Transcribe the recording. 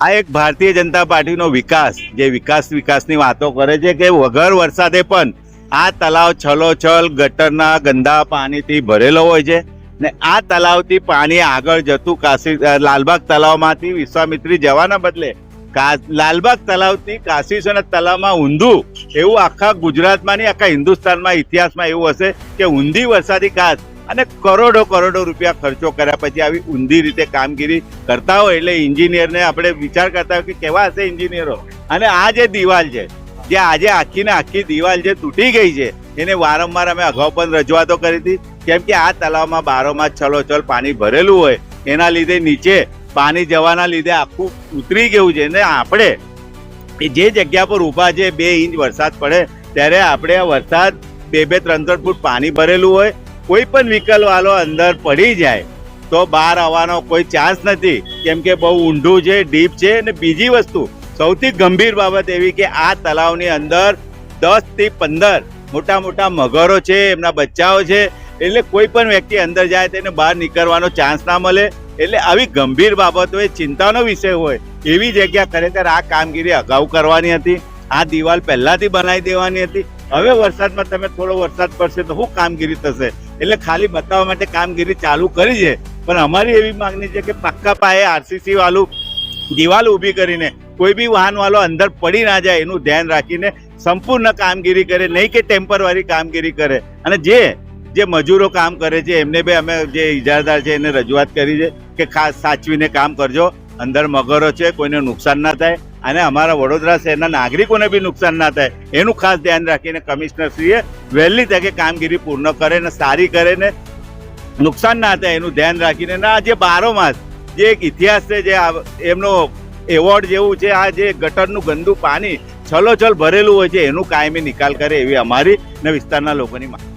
આ એક ભારતીય જનતા પાર્ટીનો વિકાસ, જે વિકાસ વિકાસની વાતો કરે છે કે વગર વરસાદે પણ આ તલાવ છલોછલ, ગટરના ગંદા પાણીથી ભરેલો હોય છે ને આ તલાવથી પાણી આગળ જતું કાશી લાલબાગ તલાવમાંથી વિશ્વામિત્રી જવાના બદલે લાલબાગ તલાવથી કાશીસોના તલાવમાં ઊંધું એવું આખા ગુજરાતમાં નહીં આખા હિન્દુસ્તાનમાં ઇતિહાસમાં એવું હશે કે ઊંધી વરસાદી કાચ અને કરોડો કરોડો રૂપિયા ખર્ચો કર્યા પછી આવી ઊંધી રીતે કામગીરી કરતા હોય એટલે ઇન્જિનિયરને આપણે વિચાર કરતા હોય કે કેવા હશે એન્જિનિયરો? અને આ જે દિવાલ છે, જે આજે આખી ને આખી દિવાલ જે તૂટી ગઈ છે, એને વારંવાર અમે અગાઉ પણ રજૂઆતો કરી હતી. કેમ કે આ તલાવમાં બારોમાં છલોછલ પાણી ભરેલું હોય, એના લીધે નીચે પાણી જવાના લીધે આખું ઉતરી ગયું છે. ને આપણે જે જગ્યા પર ઊભા છે, બે ઇંચ વરસાદ પડે, ત્યારે આપણે આ વરસાદ બે બે ત્રણ ત્રણ ફૂટ પાણી ભરેલું હોય કોઈ પણ વ્હીકલ વાળો અંદર પડી જાય, તો બહાર આવવાનો કોઈ ચાન્સ નથી. કેમ કે બહુ ઊંડું છે ડીપ છે, અને બીજી વસ્તુ, સૌથી ગંભીર બાબત એવી કે આ તલાવની અંદર દસથી પંદર મોટા મોટા મગરો છે, એમના બચ્ચાઓ છે, એટલે કોઈ પણ વ્યક્તિ અંદર જાય તેને બહાર નીકળવાનો ચાન્સ ના મળે. એટલે આવી ગંભીર બાબતો એ ચિંતાનો વિષય હોય. એવી જગ્યા ખરેખર આ કામગીરી અગાઉ કરવાની હતી. આ દિવાલ પહેલાથી બનાવી દેવાની હતી. હવે વરસાદમાં તમે થોડો વરસાદ પડશે તો શું કામગીરી થશે? એટલે ખાલી બતાવવા માટે કામગીરી ચાલુ કરી છે. પણ અમારી એવી માંગણી છે કે પાક્કા પાયે આરસીસી વાળું દિવાલ ઊભી કરીને કોઈ બી વાહન વાળો અંદર પડી ના જાય એનું ધ્યાન રાખીને સંપૂર્ણ કામગીરી કરે, નહીં કે ટેમ્પરવારી કામગીરી કરે. અને જે જે મજૂરો કામ કરે છે, એમને બી અમે જે ઇજારદાર છે એને રજૂઆત કરી છે કે ખાસ સાચવીને કામ કરજો. અંદર મગરો છે, કોઈને નુકસાન ના થાય. અને અમારા વડોદરા શહેરના નાગરિકોને બી નુકસાન ના થાય. એનું ખાસ ધ્યાન રાખીને કમિશનરશ્રીએ વહેલી તકે કામગીરી પૂર્ણ કરે ને સારી કરે ને નુકસાન ના થાય એનું ધ્યાન રાખીને. આ જે બારોમાસ જે એક ઇતિહાસ છે, જે એમનો એવોર્ડ જેવું છે, આ જે ગટરનું ગંદુ પાણી છલોછલ ભરેલું હોય છે, એનું કાયમી નિકાલ કરે એવી અમારી ને વિસ્તારના લોકોની માંગ